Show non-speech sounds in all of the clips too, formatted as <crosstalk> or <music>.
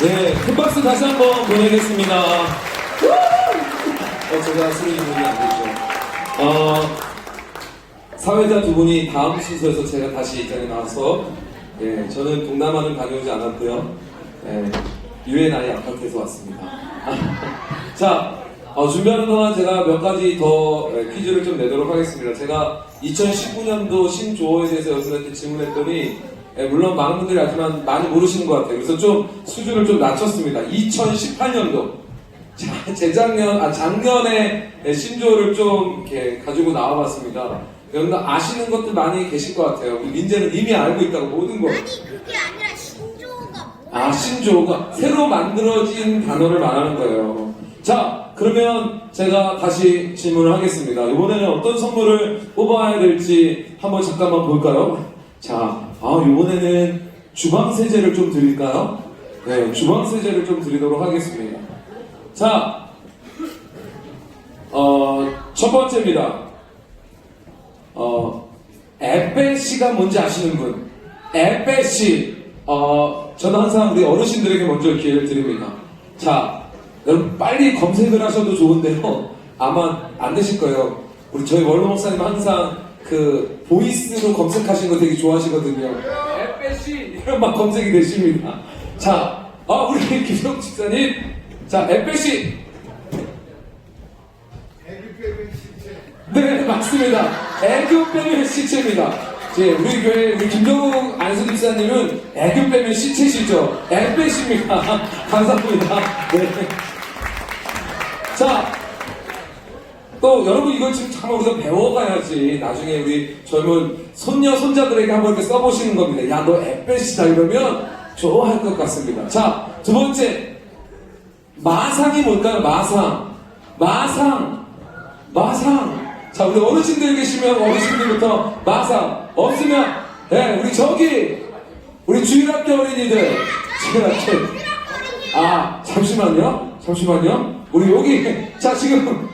네, 큰 박수 다시 한번 보내겠습니다. 어, 제가 소리 부분이 안 되죠. 어, 사회자 두 분이 다음 순서에서 제가 다시 이 자리에 나와서, 예, 저는 동남아는 다녀오지 않았고요. 예, 유엔 아이 아파트에서 왔습니다. <laughs> 자, 어, 준비하는 동안 제가 몇 가지 더 예, 퀴즈를 좀 내도록 하겠습니다. 제가 2019년도 신조어에 대해서 여러분한테 질문했더니 예, 물론 많은 분들이 알지만 많이 모르시는 것 같아요. 그래서 좀 수준을 좀 낮췄습니다. 2018년도 자, 재작년, 아, 작년에 예, 신조어를 좀 이렇게 가지고 나와봤습니다. 여러분들 아시는 것들 많이 계실 것 같아요. 민재는 이미 알고 있다고 모든 거. 아니 그게 아니라 신조어가 아, 신조어가 새로 만들어진 단어를 말하는 거예요. 자, 그러면 제가 다시 질문을 하겠습니다. 이번에는 어떤 선물을 뽑아야 될지 한번 잠깐만 볼까요? 자, 아, 이번에는 주방 세제를 좀 드릴까요? 네, 주방 세제를 좀 드리도록 하겠습니다. 자, 어, 첫 번째입니다. 어, 에페시가 뭔지 아시는 분? 에페시. 어, 저는 항상 우리 어르신들에게 먼저 기회를 드립니다. 자, 여러분 빨리 검색을 하셔도 좋은데요. 아마 안 되실 거예요. 우리 저희 원로 목사님 항상 그 보이스로 검색하시는 거 되게 좋아하시거든요. 에페시 이런 막 검색이 되십니다. 자, 아 우리 김성 집사님, 자 에페시 네, 맞습니다. 애교 빼면 시체입니다. 예, 우리 교회 우리 김정욱 안수 집사님은 애교 빼면 시체시죠. 애 빼십니다. <laughs> 감사합니다. 네. 자, 또 여러분 이걸 지금 참 우리가 배워가야지 나중에 우리 젊은 손녀 손자들에게 한번 이렇게 써보시는 겁니다. 야, 너 애빼시다 이러면 좋아할 것 같습니다. 자, 두 번째 마상이 뭘까요? 마상, 마상, 마상. 자, 우리 어르신들 계시면 어르신들부터 마상. 없으면, 네, 우리 저기, 우리 주일학교 어린이들. 주일학교. 아, 잠시만요. 잠시만요. 우리 여기, 자, 지금,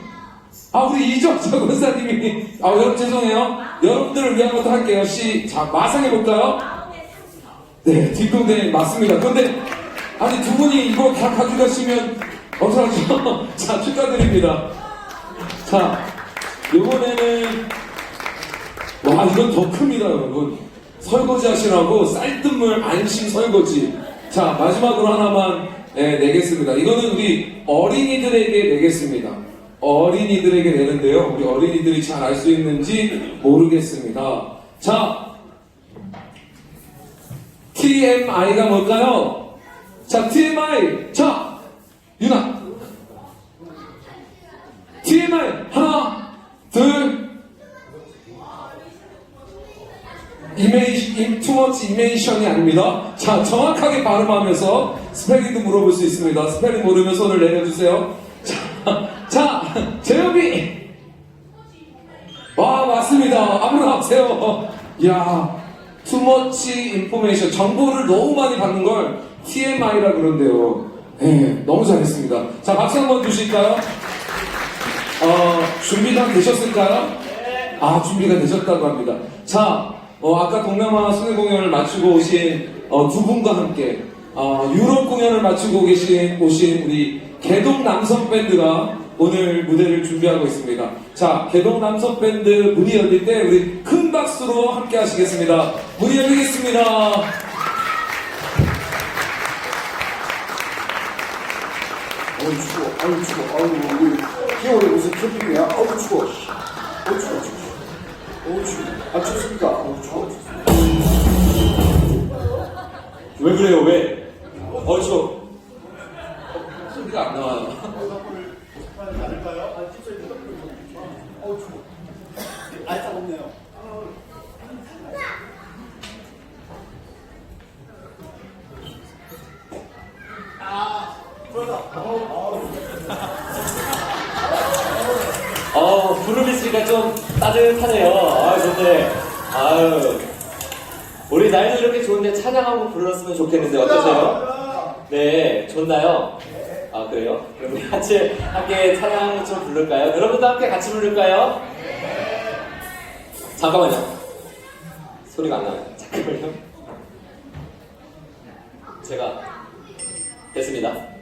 아, 우리 이정석 원사님이, 아, 여러분 죄송해요. 여러분들을 위한 것도 할게요. 시, 자, 마상 해볼까요? 네, 뒷동댕 맞습니다. 근데, 아니, 두 분이 이거 다 가져가시면, 어떡하죠? <laughs> 자, 축하드립니다. 자, 이번에는 와 이건 더 큽니다 여러분 설거지 하시라고 쌀뜨물 안심 설거지 자 마지막으로 하나만 예, 내겠습니다 이거는 우리 어린이들에게 내겠습니다 어린이들에게 내는데요 우리 어린이들이 잘 알 수 있는지 모르겠습니다 자 TMI가 뭘까요? 자 TMI 자 유나 TMI 하나 둘 이메이 투머치 이메이션이 아닙니다. 자 정확하게 발음하면서 스펠링도 물어볼 수 있습니다. 스펠링 모르면 손을 내려주세요. 자, 자 재엽이 와 맞습니다. 아무나 하세요. 야 투머치 인포메이션 정보를 너무 많이 받는 걸 TMI라 그런데요. 네, 너무 잘했습니다. 자 박수 한번 주실까요? 어, 준비가 되셨을까요? 아, 준비가 되셨다고 합니다. 자, 어, 아까 동남아 수능 공연을 마치고 오신 어, 두 분과 함께 어, 유럽 공연을 마치고 계신 오신 우리 개동 남성 밴드가 오늘 무대를 준비하고 있습니다. 자, 개동 남성 밴드 문이 열릴 때 우리 큰 박수로 함께 하시겠습니다. 문이 열리겠습니다. 어우 추워, 아유 추워, 아유 우리 겨울에 무슨 캠핑이야? 어우 추워, 씨. 어우 추워, 추워. 어우 추워. 아 춥습니까? 어우 추워. 왜 그래요? 왜? 어, 저, 소리가 안 나와요. 아 따갑네요. 어, 구름 있으니까 좀 따뜻하네요. 아, 좋네. 아유. 우리 날도 이렇게 좋은데 찬양 한곡 불렀으면 좋겠는데 어떠세요? 네, 좋나요? 아, 그래요? 그럼 같이 함께 찬양 좀 부를까요? 여러분도 함께 같이 부를까요? 잠깐만요. 소리가 안 나요. 잠깐만요. 제가 됐습니다.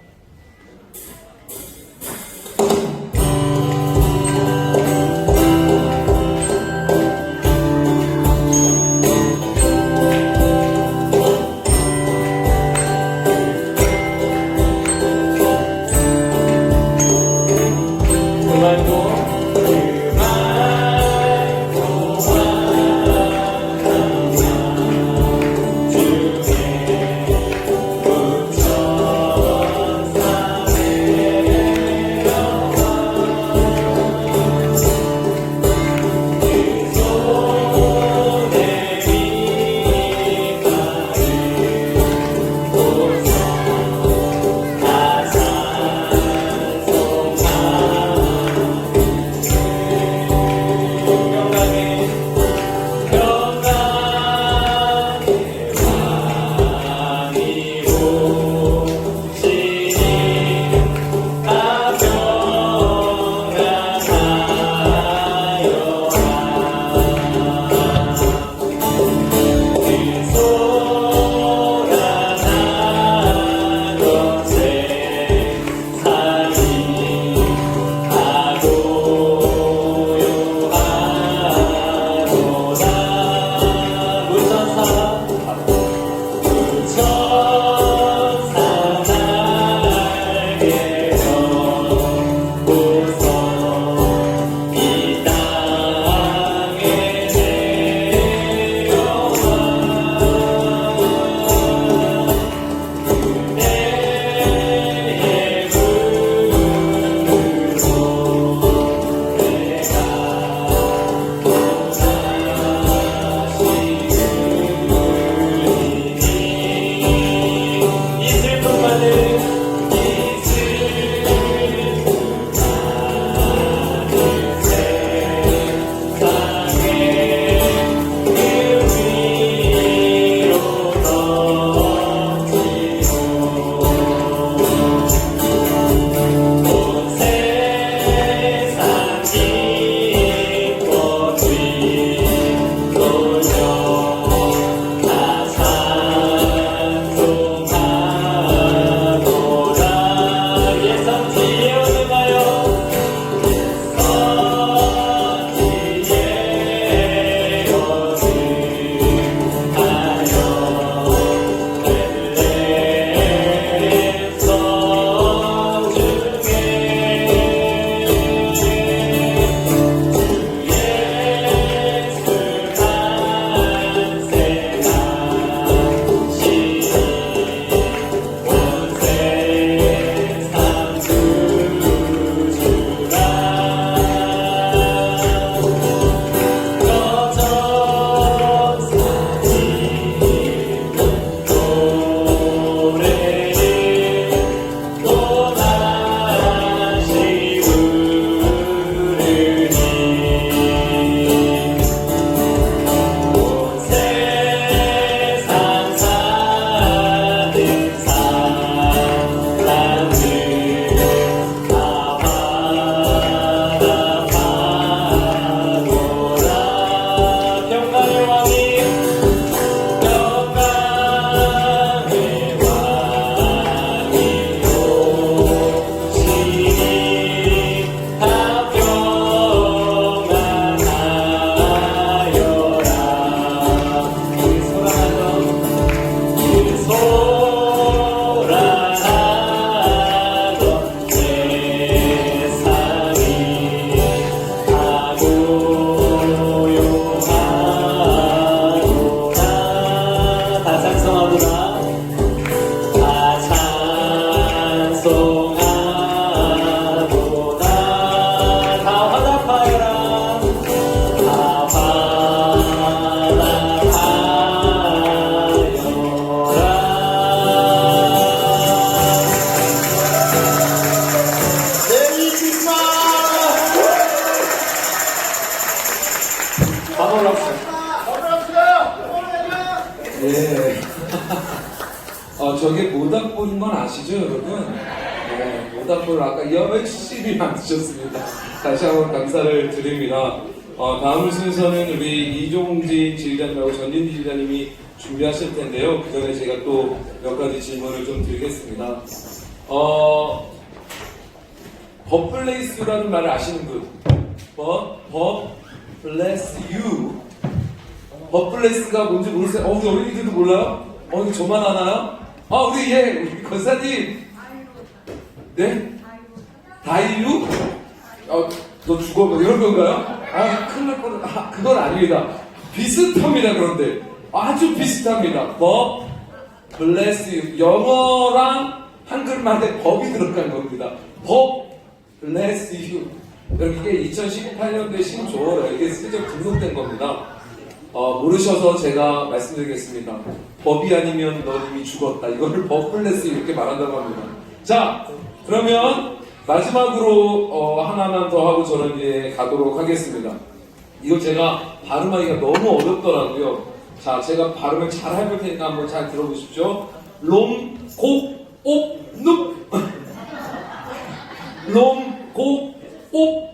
모닥불인 건 아시죠, 여러분? 네, 모닥불 아까 열심히 <laughs> 만드셨습니다. 다시 한번 감사를 드립니다. 어, 다음 순서는 우리 이종진 지휘자님하고 전진지 지휘자님이 준비하실 텐데요. 그 전에 제가 또 몇 가지 질문을 좀 드리겠습니다. 어, 버플레이스라는 말을 아시는 분? 버, 버, 블레스 유. 버플레스가 뭔지 모르세요? 어, 우리 어린이들도 몰라요? 어, 저만 아나요? 아, 우리, 예, 우리 권사님. 네? 다이유? 어, 너 죽어, 뭐 이런 건가요? 아, 큰일 날 뻔, 아, 그건 아닙니다. 비슷합니다, 그런데. 아주 비슷합니다. 버, 블레스, 영어랑 한글말에 법이 들어간 겁니다. 법, 유. 여러분, 이게 2018년도에 신조어로 이게 슬쩍 등록된 겁니다. 어, 모르셔서 제가 말씀드리겠습니다. 법이 아니면 넌 이미 죽었다. 이거를 <laughs> 법플레스 이렇게 말한다고 합니다. 자, 그러면 마지막으로 어, 하나만 더 하고 저는 이제 가도록 하겠습니다. 이거 제가 발음하기가 너무 어렵더라고요. 자, 제가 발음을 잘 해볼 테니까 한번 잘 들어보십시오. 롬, 곡, 옵, 눕. <laughs> 롬, 곡, 옵,